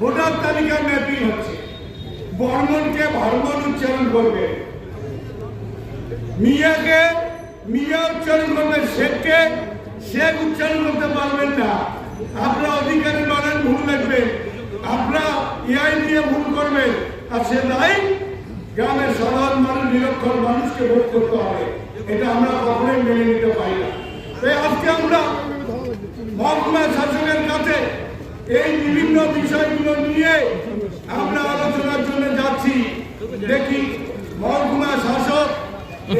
Voter তালিকা mapping হচ্ছে। বর্মনকে ভর্মন উচ্চারণ করবে। মিয়াকে মিয়া উচ্চারণ করবে, শেখকে শেখ উচ্চারণ করতে পারবেন না। আপনারা অধিকারী বানান ভুল লাগবে। আপনারা ইআই দিয়ে ভুল করবেন। আর সে তাই গ্রামের সাধারণ মানুষ, নিরক্ষর মানুষকে ভোট করতে হবে। এটা আমরা কখনোই মেনে নিতে পারি না। তাই আজকে আমরা মহকুমা শাসকের কাছে এই বিভিন্ন বিষয়গুলো নিয়ে আমরা আলোচনার জন্য যাচ্ছি। দেখি মহকুমা শাসক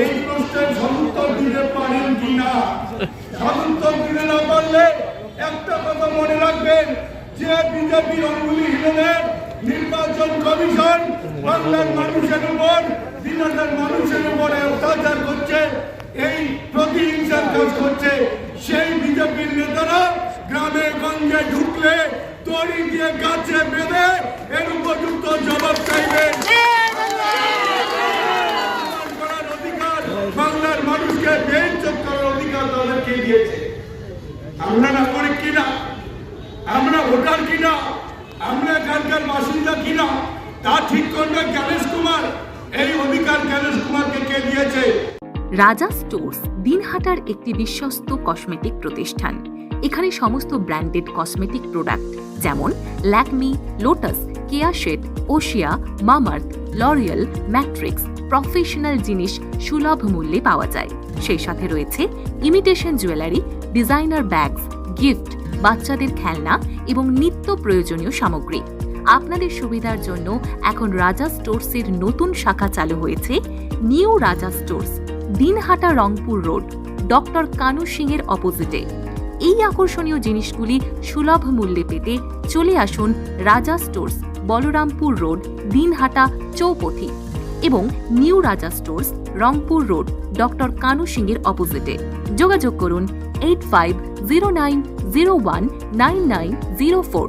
এই প্রশ্নের সদুত্তর দিতে পারেন কিনা। সদুত্তর দিতে না পারলে একটা কথা মনে রাখবেন, যে বিজেপির অঙ্গুলিহীনদের নির্বাচন কমিশন বাংলার মানুষের উপর হাজার মানুষের উপরে অত্যাচার করছে, এই প্রতিহিংসার কাজ করছে। সেই বিজেপির নেতারা গ্রামে গঞ্জে ঢুকলে দড়ি দিয়ে গাছে বেঁধে এর উপযুক্ত জবাব চাইবেন করার বাংলার মানুষকে বেইজ্জত করার অধিকার তাদেরকে দিয়েছে। আমরা নাগরিক কিনা? আমরা ভোটার কিনা? আমরা এখানকার বাসিন্দা কিনা? তা ঠিক করবে জ্ঞানেশ কুমার। এই অধিকার জ্ঞানেশ কুমারকে কে দিয়েছে? রাজা স্টোর্স, দিনহাটার একটি বিশ্বস্ত কসমেটিক প্রতিষ্ঠান। এখানে সমস্ত ব্র্যান্ডেড কসমেটিক প্রোডাক্ট, যেমন ল্যাকমি, লোটাস কেয়াশেড ওশিয়া, মামার্থ, লরিয়াল, ম্যাট্রিক্স, প্রফেশনাল জিনিস সুলভ মূল্যে পাওয়া যায়। সেই সাথে রয়েছে imitation jewellery, designer bags, gift, বাচ্চাদের খেলনা এবং নিত্য প্রয়োজনীয় সামগ্রী। আপনাদের সুবিধার জন্য এখন রাজা স্টোর্সের নতুন শাখা চালু হয়েছে, new Raja stores, Dinhata Rangpur road, doctor Kanu Singh এর অপোজিটে। এই আকর্ষণীয় জিনিসগুলি সুলভ মূল্যে পেতে চলে আসুন রাজা স্টোর্স, বলরামপুর রোড, দিনহাটা, চৌপথি এবং new Raja stores, Rangpur road, doctor Kanu Singh এর অপোজিটে। যোগাযোগ করুন eight five zero nine zero one nine nine zero four.